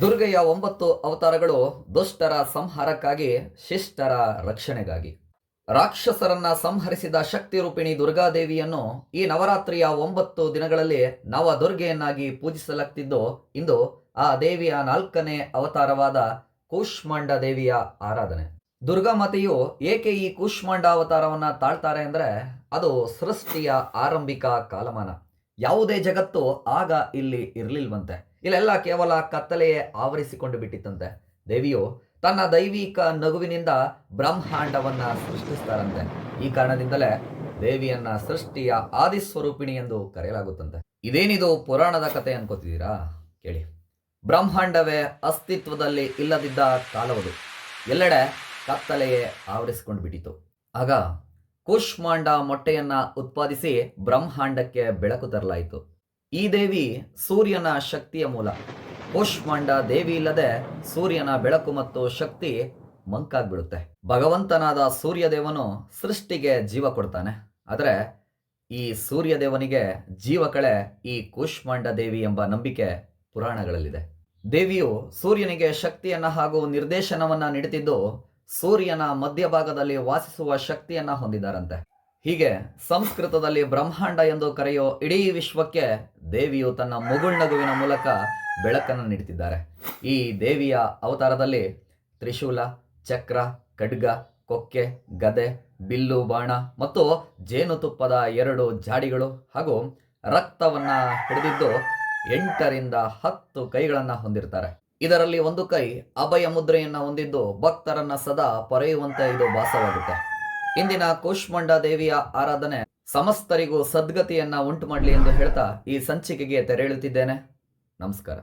ದುರ್ಗೆಯ ಒಂಬತ್ತು ಅವತಾರಗಳು ದುಷ್ಟರ ಸಂಹಾರಕ್ಕಾಗಿ, ಶಿಷ್ಟರ ರಕ್ಷಣೆಗಾಗಿ. ರಾಕ್ಷಸರನ್ನ ಸಂಹರಿಸಿದ ಶಕ್ತಿ ರೂಪಿಣಿ ದುರ್ಗಾದೇವಿಯನ್ನು ಈ ನವರಾತ್ರಿಯ ಒಂಬತ್ತು ದಿನಗಳಲ್ಲಿ ನವ ದುರ್ಗೆಯನ್ನಾಗಿ ಪೂಜಿಸಲಾಗ್ತಿದ್ದು, ಇಂದು ಆ ದೇವಿಯ ನಾಲ್ಕನೇ ಅವತಾರವಾದ ಕೂಷ್ಮಾಂಡ ದೇವಿಯ ಆರಾಧನೆ. ದುರ್ಗಾಮಾತೆಯು ಏಕೆ ಈ ಕೂಷ್ಮಾಂಡ ಅವತಾರವನ್ನ ತಾಳ್ತಾರೆ ಅಂದ್ರೆ, ಅದು ಸೃಷ್ಟಿಯ ಆರಂಭಿಕ ಕಾಲಮಾನ. ಯಾವುದೇ ಜಗತ್ತು ಆಗ ಇಲ್ಲಿ ಇರಲಿಲ್ವಂತೆ. ಇಲ್ಲೆಲ್ಲ ಕೇವಲ ಕತ್ತಲೆಯೇ ಆವರಿಸಿಕೊಂಡು ಬಿಟ್ಟಿತ್ತಂತೆ. ದೇವಿಯು ತನ್ನ ದೈವಿಕ ನಗುವಿನಿಂದ ಬ್ರಹ್ಮಾಂಡವನ್ನ ಸೃಷ್ಟಿಸ್ತಾರಂತೆ. ಈ ಕಾರಣದಿಂದಲೇ ದೇವಿಯನ್ನ ಸೃಷ್ಟಿಯ ಆದಿಸ್ವರೂಪಿಣಿ ಎಂದು ಕರೆಯಲಾಗುತ್ತಂತೆ. ಇದೇನಿದು ಪುರಾಣದ ಕಥೆ ಅನ್ಕೋತಿದ್ದೀರಾ? ಕೇಳಿ. ಬ್ರಹ್ಮಾಂಡವೇ ಅಸ್ತಿತ್ವದಲ್ಲಿ ಇಲ್ಲದಿದ್ದ ಕಾಲವದು. ಎಲ್ಲೆಡೆ ಕತ್ತಲೆಯೇ ಆವರಿಸಿಕೊಂಡು ಬಿಟ್ಟಿತು ಆಗ ಕೂಷ್ಮಾಂಡ ಮೊಟ್ಟೆಯನ್ನ ಉತ್ಪಾದಿಸಿ ಬ್ರಹ್ಮಾಂಡಕ್ಕೆ ಬೆಳಕು ತರಲಾಯಿತು. ಈ ದೇವಿ ಸೂರ್ಯನ ಶಕ್ತಿಯ ಮೂಲ. ಕೂಷ್ಮಾಂಡ ದೇವಿ ಇಲ್ಲದೆ ಸೂರ್ಯನ ಬೆಳಕು ಮತ್ತು ಶಕ್ತಿ ಮಂಕಾಗ್ಬಿಡುತ್ತೆ. ಭಗವಂತನಾದ ಸೂರ್ಯದೇವನು ಸೃಷ್ಟಿಗೆ ಜೀವ ಕೊಡ್ತಾನೆ. ಆದರೆ ಈ ಸೂರ್ಯದೇವನಿಗೆ ಜೀವ ಕಳೆ ಈ ಕೂಷ್ಮಾಂಡ ದೇವಿ ಎಂಬ ನಂಬಿಕೆ ಪುರಾಣಗಳಲ್ಲಿದೆ. ದೇವಿಯು ಸೂರ್ಯನಿಗೆ ಶಕ್ತಿಯನ್ನ ಹಾಗೂ ನಿರ್ದೇಶನವನ್ನ ನೀಡುತ್ತಿದ್ದು ಸೂರ್ಯನ ಮಧ್ಯಭಾಗದಲ್ಲಿ ವಾಸಿಸುವ ಶಕ್ತಿಯನ್ನ ಹೊಂದಿದ್ದಾರಂತೆ ಹೀಗೆ ಸಂಸ್ಕೃತದಲ್ಲಿ ಬ್ರಹ್ಮಾಂಡ ಎಂದು ಕರೆಯೋ ಇಡೀ ವಿಶ್ವಕ್ಕೆ ದೇವಿಯು ತನ್ನ ಮುಗುಳ್ನಗುವಿನ ಮೂಲಕ ಬೆಳಕನ್ನು ನೀಡುತ್ತಿದ್ದಾರೆ. ಈ ದೇವಿಯ ಅವತಾರದಲ್ಲಿ ತ್ರಿಶೂಲ, ಚಕ್ರ, ಖಡ್ಗ, ಕೊಕ್ಕೆ, ಗದೆ, ಬಿಲ್ಲು, ಬಾಣ ಮತ್ತು ಜೇನುತುಪ್ಪದ ಎರಡು ಜಾಡಿಗಳು ಹಾಗೂ ರಕ್ತವನ್ನ ಹಿಡಿದಿದ್ದು ಎಂಟರಿಂದ ಹತ್ತು ಕೈಗಳನ್ನು ಹೊಂದಿರ್ತಾರೆ ಇದರಲ್ಲಿ ಒಂದು ಕೈ ಅಭಯ ಮುದ್ರೆಯನ್ನು ಹೊಂದಿದ್ದು ಭಕ್ತರನ್ನ ಸದಾ ಪೊರೆಯುವಂತೆ ಇದು ಭಾಸವಾಗುತ್ತೆ. ಇಂದಿನ ಕೂಷ್ಮಂಡ ದೇವಿಯ ಆರಾಧನೆ ಸಮಸ್ತರಿಗೂ ಸದ್ಗತಿಯನ್ನ ಉಂಟು ಮಾಡಲಿ ಎಂದು ಹೇಳ್ತಾ ಈ ಸಂಚಿಕೆಗೆ ತೆರೆಯುತ್ತಿದ್ದೇನೆ ನಮಸ್ಕಾರ.